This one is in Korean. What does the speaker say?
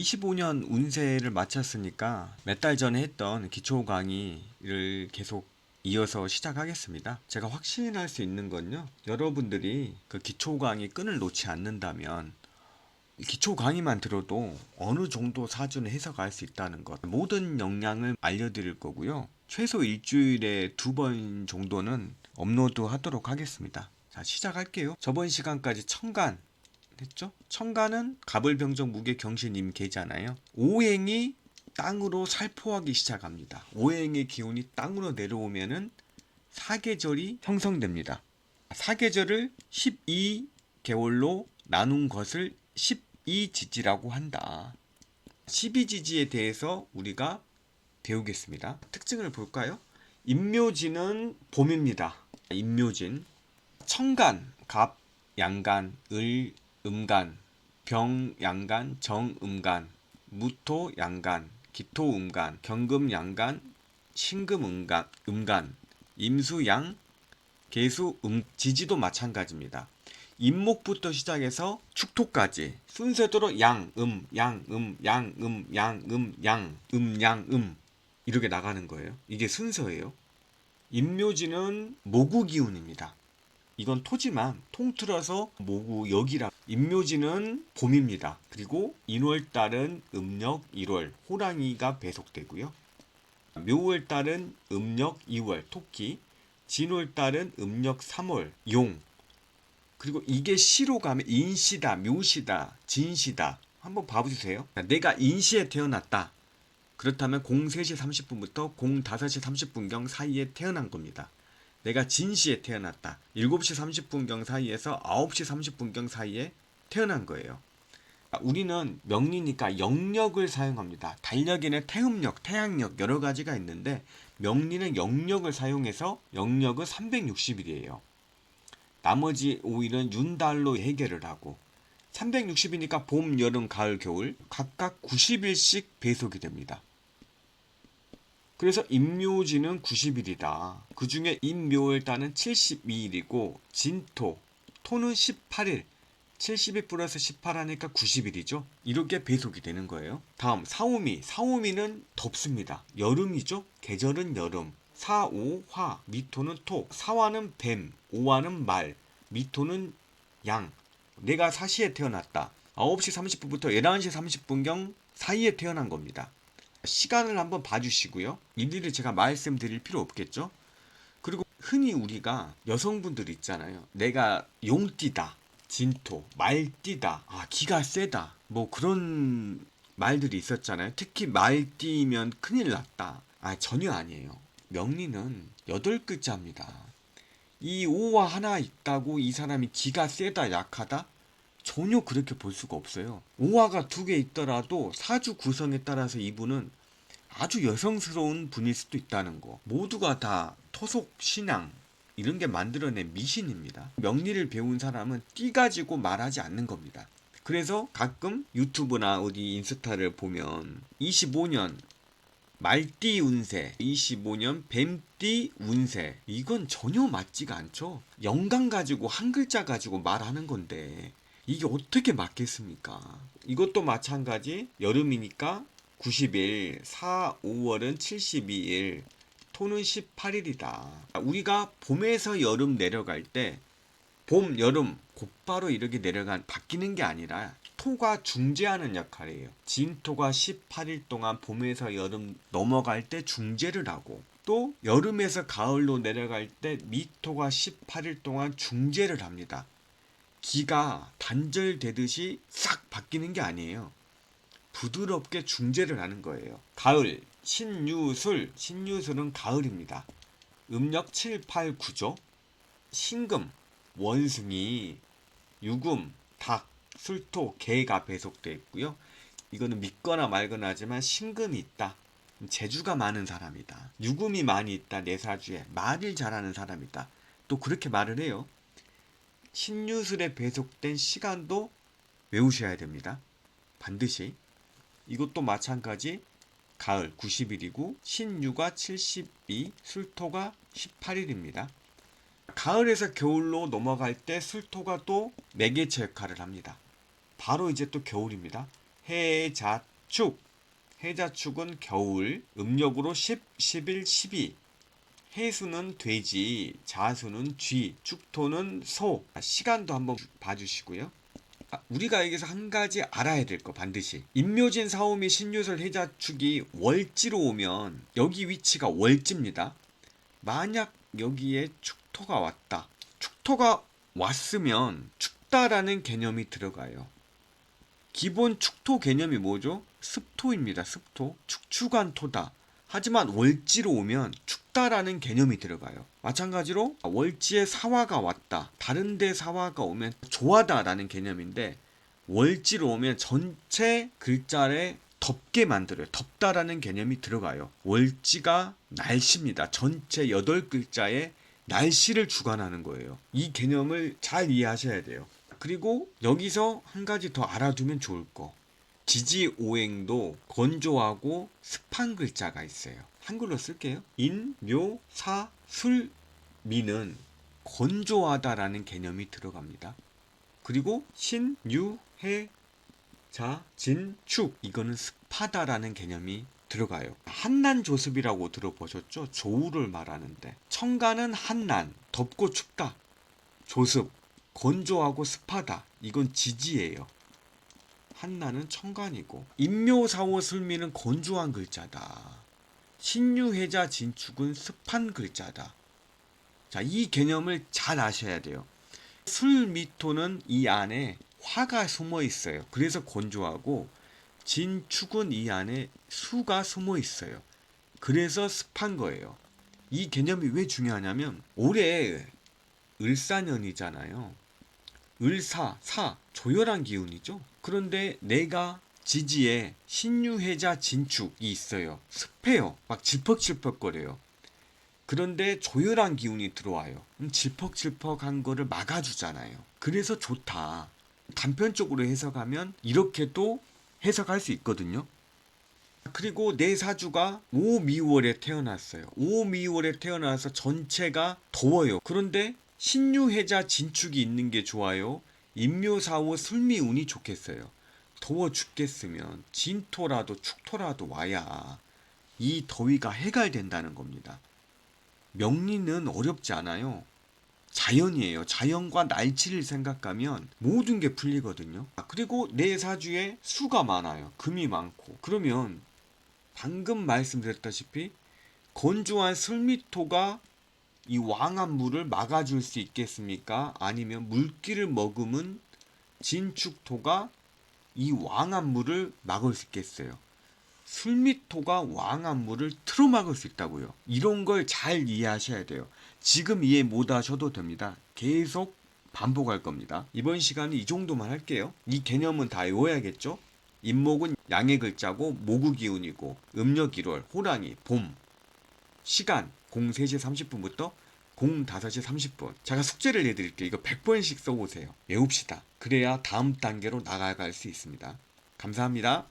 25년 운세를 마쳤으니까 몇 달 전에 했던 기초 강의를 계속 이어서 시작하겠습니다. 제가 확신할 수 있는 건요. 여러분들이 그 기초 강의 끈을 놓지 않는다면 기초 강의만 들어도 어느 정도 사전에 해석할 수 있다는 것. 모든 역량을 알려드릴 거고요. 최소 일주일에 두 번 정도는 업로드 하도록 하겠습니다. 자, 시작할게요. 저번 시간까지 천간 했죠? 천간은 갑을병정 무게 경신임 계잖아요. 오행이 땅으로 살포하기 시작합니다. 오행의 기운이 땅으로 내려오면은 사계절이 형성됩니다. 사계절을 12개월로 나눈 것을 12지지라고 한다. 12지지에 대해서 우리가 배우겠습니다. 특징을 볼까요? 임묘진은 봄입니다. 임묘진. 청간, 갑, 양간, 을, 음간, 병, 양간, 정, 음간, 무토, 양간, 기토, 음간, 경금, 양간, 신금, 음간, 음간, 임수, 양, 개수, 음, 지지도 마찬가지입니다. 임목부터 시작해서 축토까지 순서대로 양, 음, 양, 음, 양, 음, 양, 음, 양, 음, 양, 음 이렇게 나가는 거예요. 이게 순서예요. 임묘지는 모구 기운입니다. 이건 토지만 통틀어서 모구 역이라 임묘지는 봄입니다. 그리고 인월달은 음력 1월 호랑이가 배속되고요. 묘월달은 음력 2월 토끼 진월달은 음력 3월 용 그리고 이게 시로 가면 인시다 묘시다 진시다 한번 봐주세요. 내가 인시에 태어났다. 그렇다면 03시 30분부터 05시 30분경 사이에 태어난 겁니다. 내가 진시에 태어났다. 7시 30분경 사이에서 9시 30분경 사이에 태어난 거예요. 아, 우리는 명리니까 영력을 사용합니다. 달력에는 태음력, 태양력 여러 가지가 있는데 명리는 영력을 사용해서 영력은 360일이에요. 나머지 5일은 윤달로 해결을 하고 360이니까 봄, 여름, 가을, 겨울 각각 90일씩 배속이 됩니다. 그래서 임묘지는 90일이다. 그 중에 임묘일단은 72일이고 진토, 토는 18일. 72 플러스 18 하니까 90일이죠. 이렇게 배속이 되는 거예요. 다음 사오미. 사오미는 덥습니다. 여름이죠. 계절은 여름. 사 오 화. 미토는 토. 사화는 뱀. 오화는 말. 미토는 양. 내가 사시에 태어났다. 9시 30분부터 11시 30분경 사이에 태어난 겁니다. 시간을 한번 봐주시고요. 일일이 제가 말씀드릴 필요 없겠죠. 그리고 흔히 우리가 여성분들 있잖아요. 내가 용띠다, 진토, 말띠다, 아 기가 세다, 뭐 그런 말들이 있었잖아요. 특히 말띠면 큰일 났다. 아 전혀 아니에요. 명리는 여덟 글자입니다. 이 오와 하나 있다고 이 사람이 기가 세다, 약하다? 전혀 그렇게 볼 수가 없어요. 오화가 두 개 있더라도 사주 구성에 따라서 이분은 아주 여성스러운 분일 수도 있다는 거. 모두가 다 토속 신앙 이런 게 만들어낸 미신입니다. 명리를 배운 사람은 띠 가지고 말하지 않는 겁니다. 그래서 가끔 유튜브나 어디 인스타를 보면 25년 말띠 운세, 25년 뱀띠 운세. 이건 전혀 맞지가 않죠. 영감 가지고 한 글자 가지고 말하는 건데 이게 어떻게 맞겠습니까? 이것도 마찬가지 여름이니까 90일, 4, 5월은 72일, 토는 18일이다. 우리가 봄에서 여름 내려갈 때 봄, 여름 곧바로 이렇게 내려간 바뀌는 게 아니라 토가 중재하는 역할이에요. 진토가 18일 동안 봄에서 여름 넘어갈 때 중재를 하고 또 여름에서 가을로 내려갈 때 미토가 18일 동안 중재를 합니다. 기가 단절되듯이 싹 바뀌는 게 아니에요. 부드럽게 중재를 하는 거예요. 가을, 신유술, 신유술은 가을입니다. 음력 7, 8, 9죠. 신금, 원숭이, 유금, 닭, 술토, 개가 배속되어 있고요. 이거는 믿거나 말거나 하지만 신금이 있다. 재주가 많은 사람이다. 유금이 많이 있다. 내 사주에 말을 잘하는 사람이다. 또 그렇게 말을 해요. 신유술에 배속된 시간도 외우셔야 됩니다. 반드시. 이것도 마찬가지 가을 90일이고 신유가 72, 술토가 18일입니다. 가을에서 겨울로 넘어갈 때 술토가 또 매개체 역할을 합니다. 바로 이제 또 겨울입니다. 해자축. 해자축은 겨울, 음력으로 10, 11, 12. 해수는 돼지, 자수는 쥐, 축토는 소. 아, 시간도 한번 봐주시고요. 아, 우리가 여기서 한 가지 알아야 될 거 반드시 임묘진 사오미 신유설 해자축이 월지로 오면 여기 위치가 월지입니다. 만약 여기에 축토가 왔다. 축토가 왔으면 춥다라는 개념이 들어가요. 기본 축토 개념이 뭐죠? 습토입니다. 습토. 축축한 토다. 하지만 월지로 오면 춥다라는 개념이 들어가요. 마찬가지로 월지에 사화가 왔다. 다른 데 사화가 오면 좋아다라는 개념인데 월지로 오면 전체 글자를 덥게 만들어요. 덥다라는 개념이 들어가요. 월지가 날씨입니다. 전체 여덟 글자에 날씨를 주관하는 거예요. 이 개념을 잘 이해하셔야 돼요. 그리고 여기서 한 가지 더 알아두면 좋을 거. 지지오행도 건조하고 습한 글자가 있어요. 한글로 쓸게요. 인, 묘, 사, 술, 미는 건조하다라는 개념이 들어갑니다. 그리고 신, 유, 해, 자, 진, 축 이거는 습하다라는 개념이 들어가요. 한난 조습이라고 들어보셨죠? 조우를 말하는데 청가는 한난, 덥고 춥다. 조습, 건조하고 습하다. 이건 지지예요. 한나는 청간이고 인묘사오 슬미는 건조한 글자다. 신유해자 진축은 습한 글자다. 자, 이 개념을 잘 아셔야 돼요. 술미토는 이 안에 화가 숨어 있어요. 그래서 건조하고 진축은 이 안에 수가 숨어 있어요. 그래서 습한 거예요. 이 개념이 왜 중요하냐면 올해 을사년이잖아요. 을사, 사, 조열한 기운이죠. 그런데 내가 지지에 신유해자 진축이 있어요. 습해요. 막 질퍽질퍽거려요. 그런데 조열한 기운이 들어와요. 그럼 질퍽질퍽한 거를 막아주잖아요. 그래서 좋다. 단편적으로 해석하면 이렇게도 해석할 수 있거든요. 그리고 내 사주가 5미월에 태어났어요. 5미월에 태어나서 전체가 더워요. 그런데 신유해자 진축이 있는 게 좋아요. 인묘사오 술미운이 좋겠어요. 더워 죽겠으면 진토라도 축토라도 와야 이 더위가 해갈된다는 겁니다. 명리는 어렵지 않아요. 자연이에요. 자연과 날치를 생각하면 모든 게 풀리거든요. 아, 그리고 내 사주에 수가 많아요. 금이 많고. 그러면 방금 말씀드렸다시피 건조한 설미토가 이 왕한 물을 막아줄 수 있겠습니까? 아니면 물기를 머금은 진축토가 이 왕한 물을 막을 수 있겠어요? 술미토가 왕한 물을 틀어 막을 수 있다고요. 이런 걸 잘 이해하셔야 돼요. 지금 이해 못 하셔도 됩니다. 계속 반복할 겁니다. 이번 시간은 이 정도만 할게요. 이 개념은 다 외워야겠죠? 임목은 양의 글자고 모구 기운이고 음력 1월 호랑이 봄 시간 03시 30분부터 05시 30분 제가 숙제를 내드릴게요. 이거 100번씩 써보세요. 외웁시다. 그래야 다음 단계로 나아갈 수 있습니다. 감사합니다.